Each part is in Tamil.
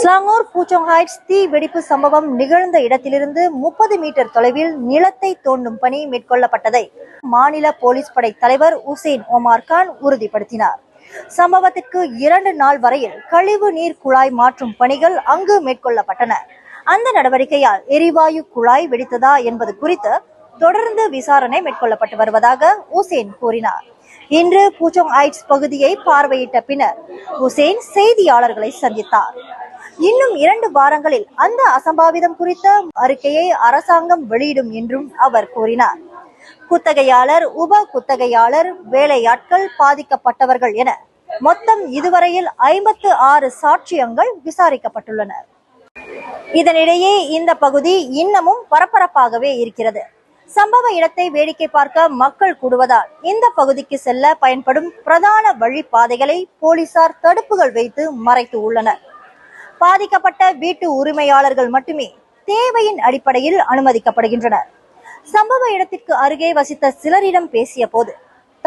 ஸ்லாங்கூர் பூச்சோங் ஹைட்ஸ் தீ வெடிப்பு சம்பவம் நிகழ்ந்த இடத்திலிருந்து முப்பது மீட்டர் தொலைவில் நிலத்தை தோண்டும் பணி மேற்கொள்ளப்பட்டதை மாநில போலீஸ் படை தலைவர் உசேன் ஒமார் கான் உறுதிப்படுத்தினார். சம்பவத்திற்கு இரண்டு நாள் வரையில் கழிவு நீர் குழாய் மாற்றும் பணிகள் அங்கு மேற்கொள்ளப்பட்டன. அந்த நடவடிக்கையால் எரிவாயு குழாய் வெடித்ததா என்பது குறித்து தொடர்ந்து விசாரணை மேற்கொள்ளப்பட்டு வருவதாக உசேன் கூறினார். இன்று பூச்சோங் ஐட்ஸ் பகுதியை பார்வையிட்ட பின்னர் உசேன் செய்தியாளர்களை சந்தித்தார். இன்னும் இரண்டு வாரங்களில் அந்த அசம்பாவிதம் குறித்த அறிக்கையை அரசாங்கம் வெளியிடும் என்றும் அவர் கூறினார். குத்தகையாளர் உப குத்தகையாளர் வேலையாட்கள் பாதிக்கப்பட்டவர்கள் என மொத்தம் இதுவரையில் ஐம்பத்து ஆறு சாட்சியங்கள் விசாரிக்கப்பட்டுள்ளன. இதனிடையே இந்த பகுதி இன்னமும் பரபரப்பாகவே இருக்கிறது. சம்பவ இடத்தை வேடிக்கை பார்க்க மக்கள் கூடுவதால் இந்த பகுதிக்கு செல்ல பயன்படும் பிரதான வழிப்பாதைகளை போலீசார் தடுப்புகள் வைத்து மறைத்து உள்ளனர். பாதிக்கப்பட்ட வீட்டு உரிமையாளர்கள் மட்டுமே தேவையின் அடிப்படையில் அனுமதிக்கப்படுகின்றனர். சம்பவ இடத்திற்கு அருகே வசித்த சிலரிடம் பேசிய போது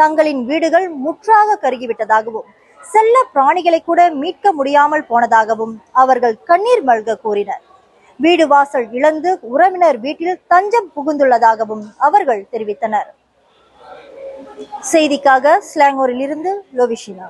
தங்களின் வீடுகள் முற்றாக கருகிவிட்டதாகவும் செல்ல பிராணிகளை கூட மீட்க முடியாமல் போனதாகவும் அவர்கள் கண்ணீர் மல்க கூறினர். வீடு வாசல் இழந்து உறவினர் வீட்டில் தஞ்சம் புகுந்துள்ளதாகவும் அவர்கள் தெரிவித்தனர். செய்திக்காக ஸ்லாங்கூரிலிருந்து லோவிஷினா.